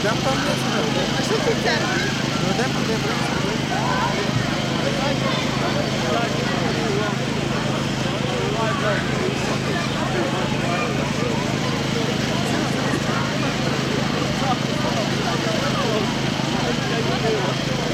Йдемо там десь. Що це церква? Ну, йдемо подивимося. А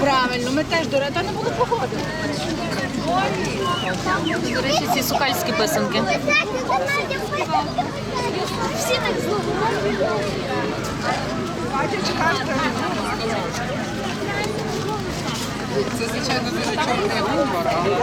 Правильно, ми теж до речі, не було погоди. До речі, ці сукальські писанки. Всі так Це, звичайно, дуже чорний гумор, але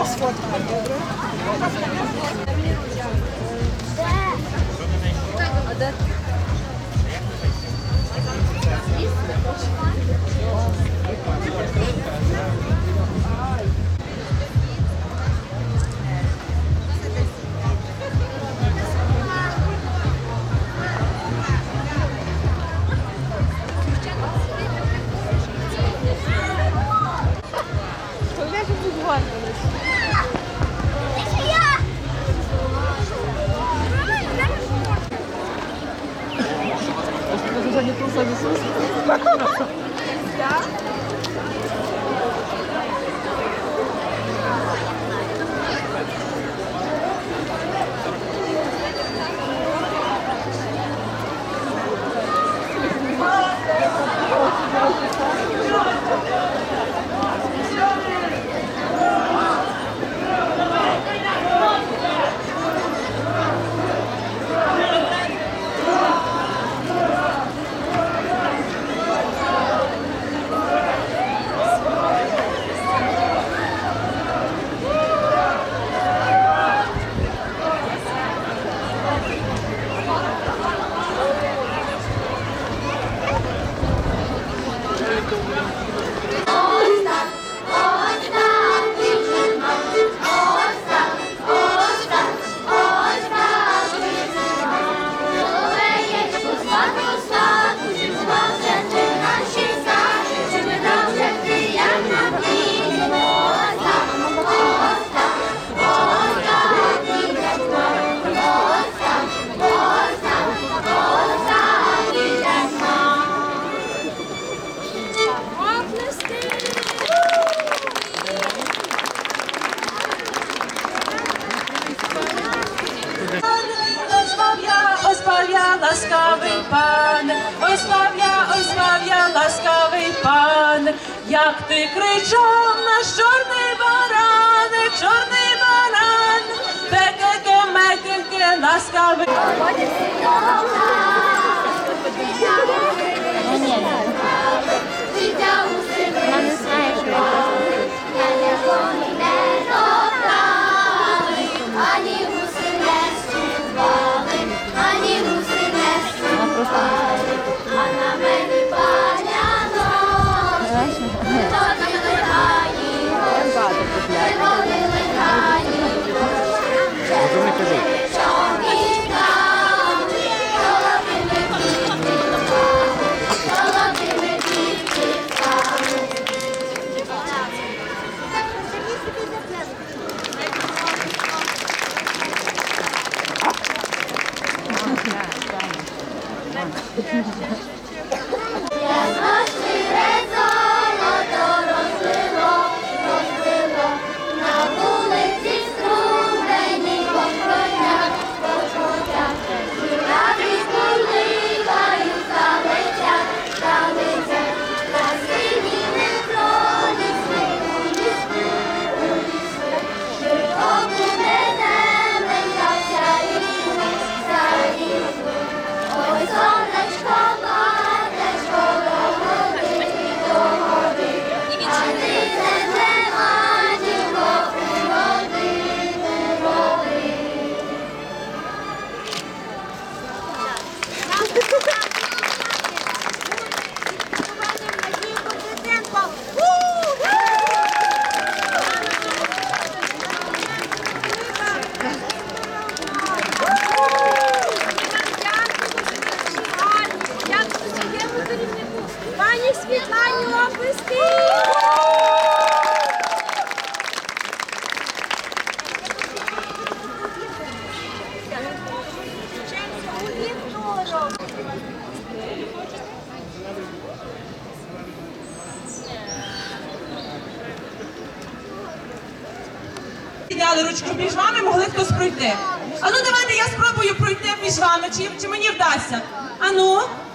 Ой, кричав наш чорний баран, чорний баран, пекеке, мекеке, ласкавий. Я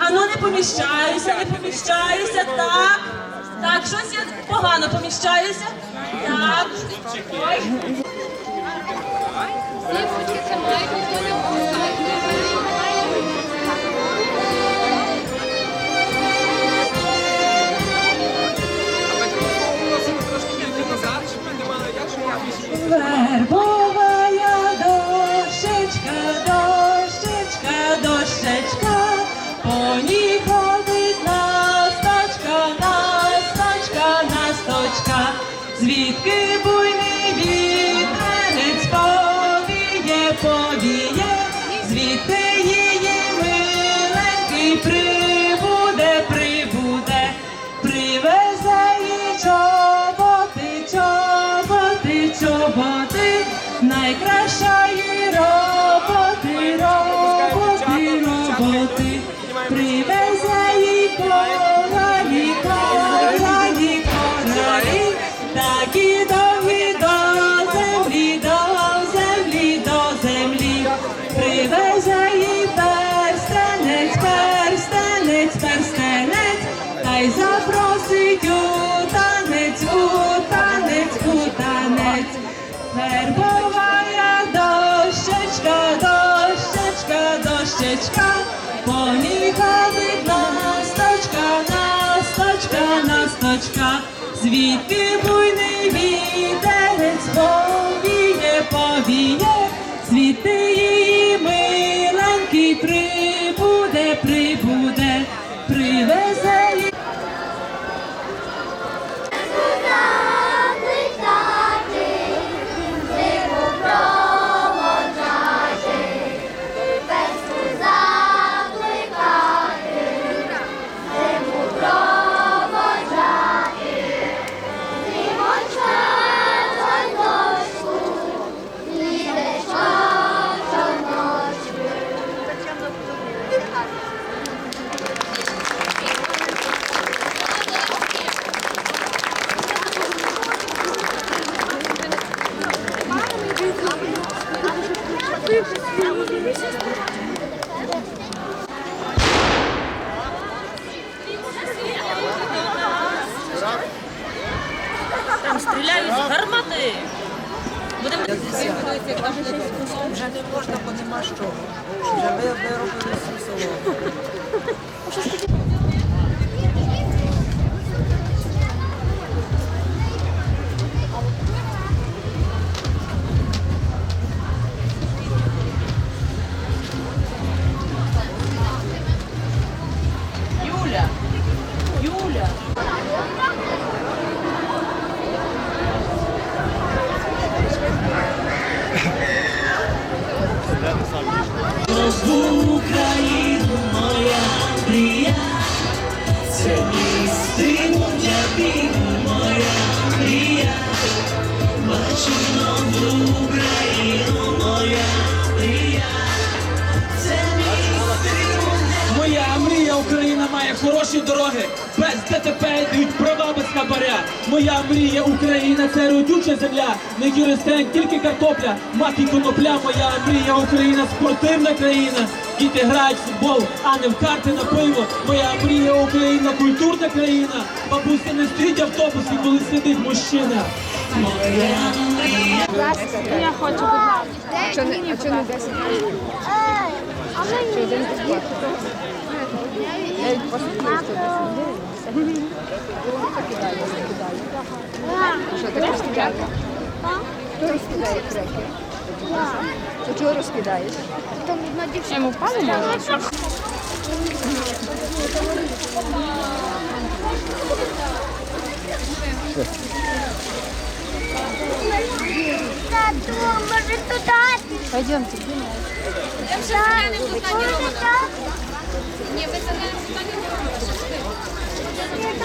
Ану, ану, не поміщаюся, не поміщаюся, так. Так, щось я погано поміщаюся. Так. Ой. Просимо звідки буйний вітерець повіє, повіє, звідти її миленький прибуде, прибуде, привезе їй чоботи, чоботи, чоботи, найкращої та запросить у танець, у танець, у танець. Вербовая дощечка, дощечка, дощечка, поїхали насточка, насточка, насточка, звідки буйний Там стріляють з гармати. Будемо Вже не можна, бо нема що. Вже ви виробили Україна це родюча земля, не юристень, тільки картопля, мак і конопля. Моя мрія Україна спортивна країна. Діти грають в футбол, а не в карти на пиво. Моя мрія Україна культурна країна. Бабуся не стоїть автобусі, коли сидить мужчина. я хочу, будь ласка. А чого не 10? А мені Що ти розкидаєш? Хто розкидає креки? Ти чого розкидаєш? Там одна дівчина. Йому впало може? Тату, може туди? Пойдемте. Я вже не тут на Ні, ви це не питання не Я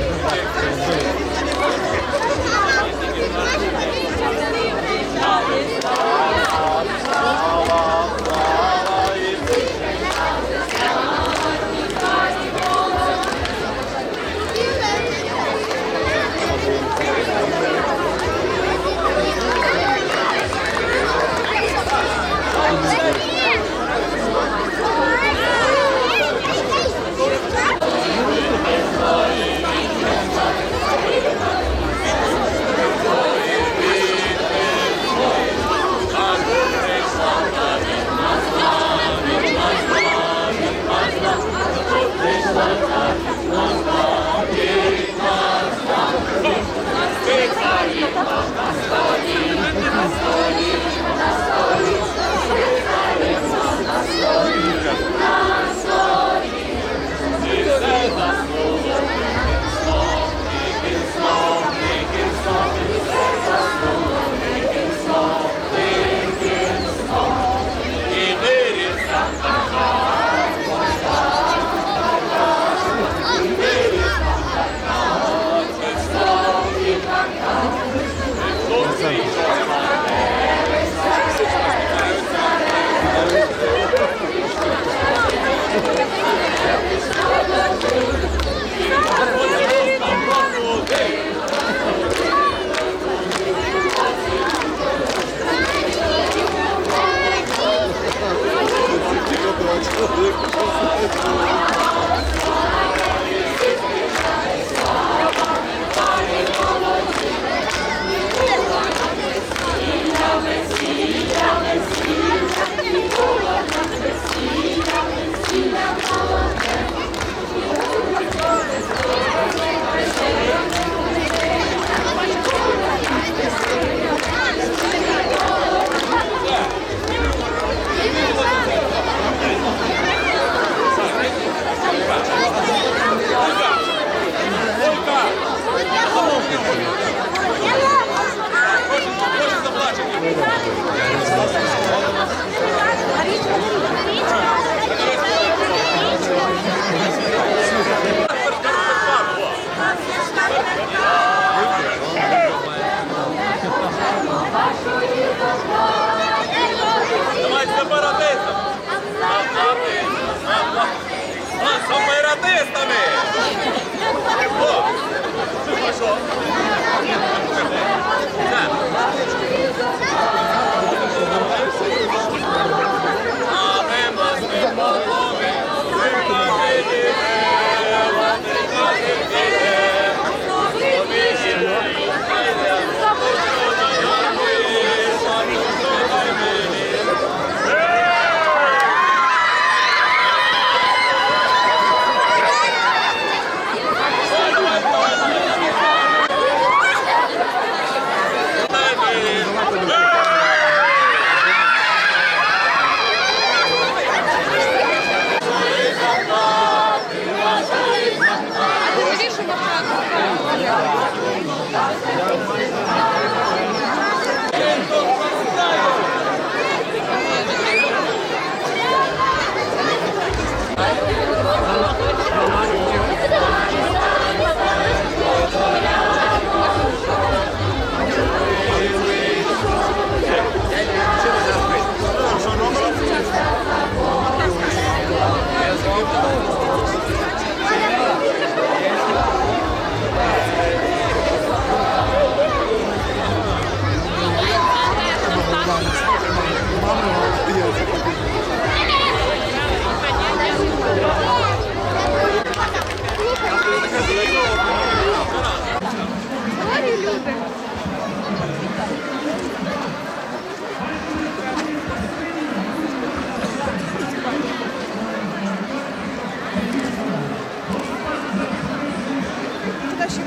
А, сепаратистами! О! Do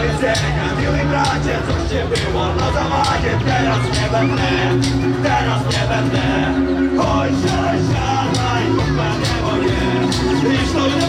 widzenia, miły bracie, coś się było na zawadzie Teraz nie będę, teraz nie będę Oj, siadaj, siadaj, kupę nie boję Iż to nie